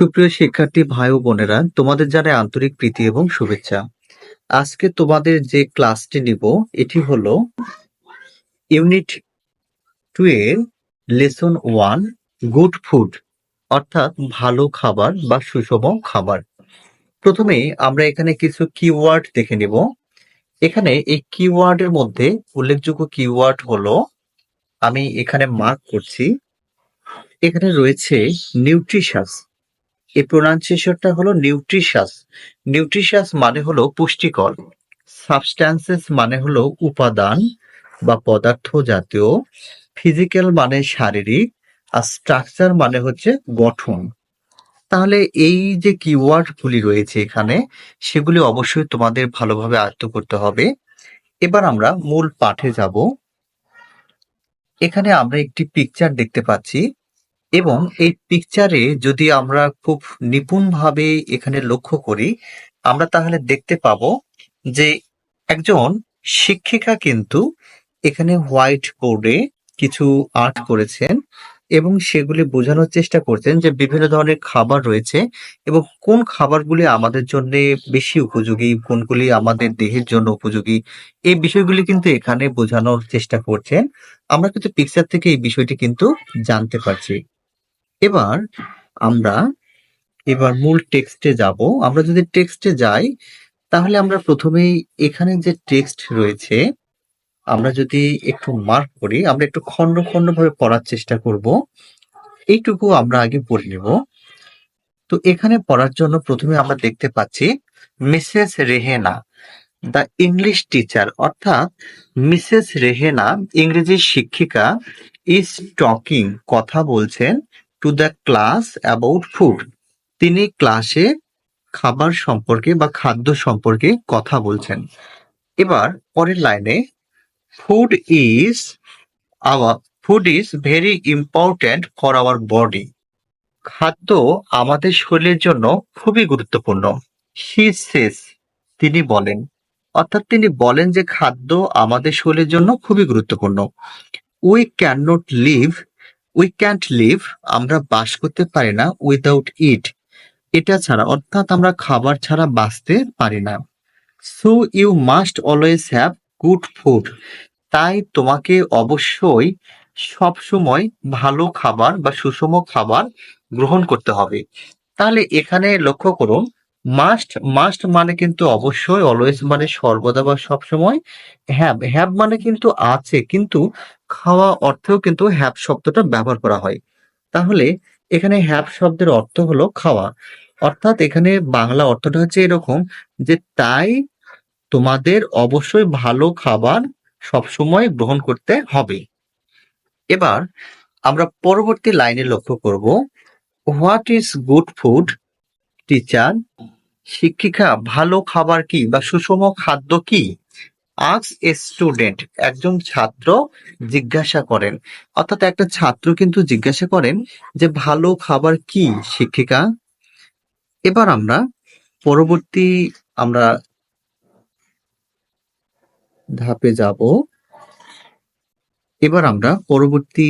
সুপ্রিয় শিক্ষার্থী ভাই ও বোনেরা, তোমাদের জানাই আন্তরিক প্রীতি এবং শুভেচ্ছা। আজকে তোমাদের যে ক্লাসটি নিব, এটি হলো ইউনিট টু এর লেসন ওয়ান, গুড ফুড, অর্থাৎ ভালো খাবার বা সুষম খাবার। প্রথমে আমরা এখানে কিছু কিওয়ার্ড দেখে নিব। এখানে এই কিওয়ার্ডের মধ্যে উল্লেখযোগ্য কিওয়ার্ড হলো, আমি এখানে মার্ক করছি, এখানে রয়েছে নিউট্রিশাস। এই প্রোনাউন্সিয়েশনটা হলো নিউট্রিশাস নিউট্রিশাস মানে হলো পুষ্টিকর। সাবস্ট্যান্সেস মানে হলো উপাদান বা পদার্থ জাতীয়। ফিজিক্যাল মানে শারীরিক আর স্ট্রাকচার মানে হচ্ছে গঠন। তাহলে এই যে কিওয়ার্ড গুলি রয়েছে এখানে, সেগুলি অবশ্যই তোমাদের ভালোভাবে আয়ত্ত করতে হবে। এবার আমরা মূল পাঠে যাব। এখানে আমরা একটি পিকচার দেখতে পাচ্ছি। এবং এই পিকচারে যদি আমরা খুব নিপুণভাবে এখানে লক্ষ্য করি, আমরা তাহলে দেখতে পাবো যে একজন শিক্ষিকা কিন্তু এখানে হোয়াইট বোর্ডে কিছু আর্ট করেছেন এবং সেগুলি বোঝানোর চেষ্টা করছেন যে বিভিন্ন ধরনের খাবার রয়েছে এবং কোন খাবারগুলি আমাদের জন্য বেশি উপযোগী, কোনগুলি আমাদের দেহের জন্য উপযোগী, এই বিষয়গুলি কিন্তু এখানে বোঝানোর চেষ্টা করছেন। আমরা কিন্তু পিকচার থেকে এই বিষয়টি কিন্তু জানতে পারছি। এবার আমরা, এবার মূল টেক্সটে যাব। আমরা যদি টেক্সটে যাই, তাহলে আমরা প্রথমেই এখানে যে টেক্সট রয়েছে, আমরা যদি একটু মার্ক করি, আমরা একটু খন্ড খন্ড ভাবে পড়ার চেষ্টা করব। এইটুকু আমরা আগে পড়ে নেব। তো এখানে পড়ার জন্য প্রথমে আমরা দেখতে পাচ্ছি, Mrs Rehana, the English teacher, অর্থাৎ মিসেস রেহেনা, ইংরেজি শিক্ষিকা ইজ টকিং কথা বলছেন। To the class about food তিনি ক্লাসে খাবার সম্পর্কে বা খাদ্য সম্পর্কে কথা বলছেন। এবার পরের লাইনে food is our food is very important for our body খাদ্য আমাদের শরীরের জন্য খুবই গুরুত্বপূর্ণ। হি সেস তিনি বলেন, অর্থাৎ তিনি বলেন যে খাদ্য আমাদের শরীরের জন্য খুবই গুরুত্বপূর্ণ। We can not live we can't live আমরা বাস করতে পারি না উইদাউট ইট এটা ছাড়া, অর্থাৎ আমরা খাবার ছাড়া বাঁচতে পারি না। So you must always have good food তাই তোমাকে অবশ্যই সব সময় ভালো খাবার বা সুষম খাবার গ্রহণ করতে হবে। তাহলে এখানে লক্ষ্য করুন মাস্ট মাস্ট মানে কিন্তু অবশ্যই অলওয়েজ মানে সর্বদা বা সব সময় হ্যাভ হ্যাভ মানে কিন্তু আছে, কিন্তু খাওয়া অর্থেও কিন্তু হ্যাভ শব্দটা ব্যবহার করা হয়। তাহলে এখানে হ্যাভ শব্দের অর্থ হলো খাওয়া। অর্থাৎ এখানে বাংলা অর্থটা হচ্ছে এরকম যে তাই তোমাদের অবশ্যই ভালো খাবার সবসময় গ্রহণ করতে হবে। এবার আমরা পরবর্তী লাইনে লক্ষ্য করব what is good food teacher শিক্ষিকা, ভালো খাবার কি বা সুষম খাদ্য কি? আক্স এ স্টুডেন্ট একজন ছাত্র জিজ্ঞাসা করেন। অর্থাৎ একটা ছাত্র কিন্তু জিজ্ঞাসা করেন যে ভালো খাবার কি, শিক্ষিকা? এবার আমরা পরবর্তী আমরা ধাপে যাব। এবার আমরা পরবর্তী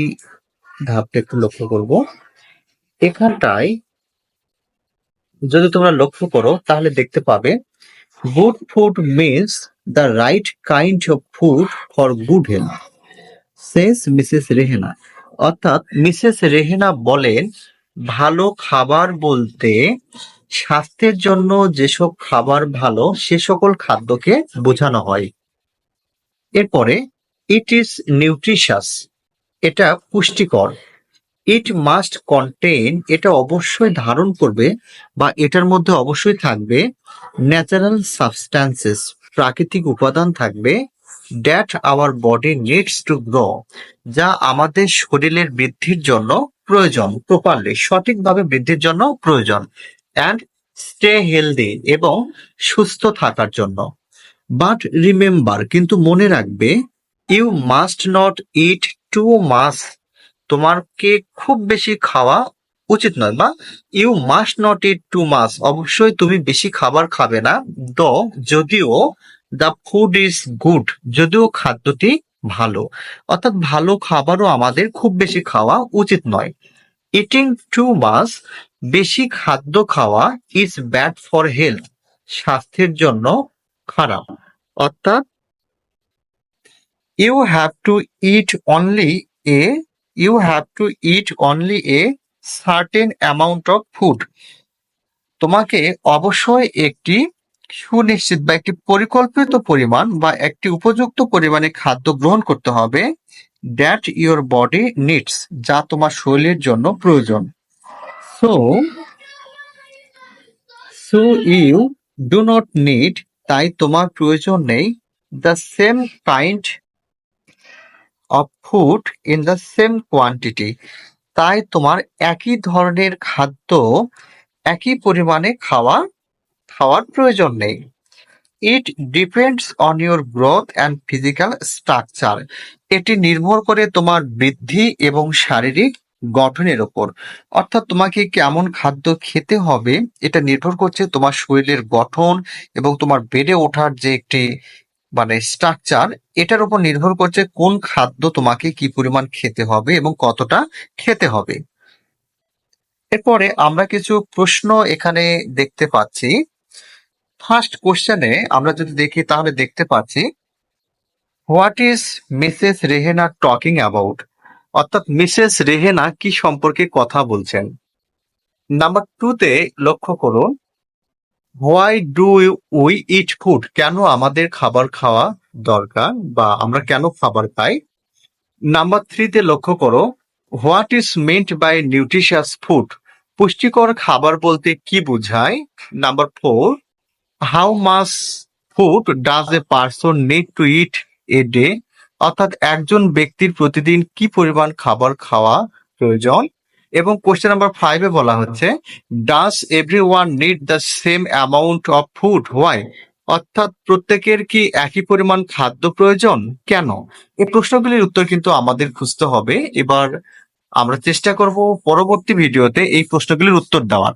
ধাপটা একটু লক্ষ্য করব। এখানটায় যদি তোমরা লক্ষ্য করো, তাহলে দেখতে পাবে good food means the right kind of food for good health sense Mrs Rehana অর্থাৎ মিসেস রেহেনা বলেন, ভালো খাবার বলতে স্বাস্থ্যের জন্য যেসব খাবার ভালো, সে সকল খাদ্যকে বোঝানো হয়। এরপরে ইট ইজ নিউট্রিশাস এটা পুষ্টিকর। ইট মাস্ট কন্টেন এটা অবশ্যই ধারণ করবে বা এটার মধ্যে অবশ্যই থাকবে ন্যাচারাল সাবস্ট্যান্সেস প্রাকৃতিক উপাদান থাকবে that our body needs to grow যা আমাদের শরীরের বৃদ্ধির জন্য প্রয়োজন প্রপারলি সঠিকভাবে বৃদ্ধির জন্য প্রয়োজন অ্যান্ড স্টে হেলদি এবং সুস্থ থাকার জন্য। বাট রিমেম্বার কিন্তু মনে রাখবে you must not eat too much তোমাকে খুব বেশি খাওয়া উচিত নয়, বা you must not eat too much অবশ্যই তুমি বেশি খাবার খাবে না। দ যদিও দ্য ফুড ইজ গুড যদিও খাদ্যটি ভালো। অর্থাৎ ভালো খাবারও আমাদের খুব বেশি খাওয়া উচিত নয়। ইটিং টু মাস বেশি খাদ্য খাওয়া ইজ ব্যাড ফর হেলথ স্বাস্থ্যের জন্য খারাপ। অর্থাৎ you have to eat only a you have to eat only a certain amount of food তোমাকে অবশ্যই একটি সুনিশ্চিত বা একটি পরিকল্পিত পরিমাণ বা একটি উপযুক্ত পরিমাণে খাদ্য গ্রহণ করতে হবে দ্যাট ইউর বডি নিডস যা তোমার শরীরের জন্য প্রয়োজন। So so you do not need তাই তোমার প্রয়োজন নেই the same kind of food in the same quantity তাই তোমার একই ধরনের খাদ্য একই পরিমাণে খাওয়া, খাওয়ার প্রয়োজন নেই। It depends on your growth and physical structure এটি নির্ভর করে তোমার বৃদ্ধি এবং শারীরিক গঠনের ওপর। অর্থাৎ তোমাকে কেমন খাদ্য খেতে হবে, এটা নির্ভর করছে তোমার শরীরের গঠন এবং তোমার বেড়ে ওঠার যে একটি মানে স্ট্রাকচার এটার উপর নির্ভর করছে কোন খাদ্য তোমাকে কি পরিমাণ খেতে হবে এবং কতটা খেতে হবে। এরপরে আমরা কিছু প্রশ্ন এখানে দেখতে পাচ্ছি। ফার্স্ট কোশ্চেনে আমরা যদি দেখি তাহলে দেখতে পাচ্ছি what is Mrs Rehana talking about অর্থাৎ মিসেস রেহেনা কি সম্পর্কে কথা বলছেন? নাম্বার টুতে লক্ষ্য করুন why do we eat food? কেন আমাদের খাবার খাওয়া দরকার বা আমরা কেন খাবার খাই? নাম্বার থ্রিতে লক্ষ্য করো, what is meant by nutritious food? পুষ্টিকর খাবার বলতে কি বোঝায়? Number four, how much food does a person need to eat a day? অর্থাৎ একজন ব্যক্তির প্রতিদিন কি পরিমাণ খাবার খাওয়া প্রয়োজন? এবং কোশ্চেন নাম্বার ফাইভে বলা হচ্ছে does everyone need the same amount of food why অর্থাৎ প্রত্যেকের কি একই পরিমাণ খাদ্য প্রয়োজন? কেন? এই প্রশ্নগুলির উত্তর কিন্তু আমাদের খুঁজতে হবে। এবার আমরা চেষ্টা করব পরবর্তী ভিডিওতে এই প্রশ্নগুলির উত্তর দেওয়ার।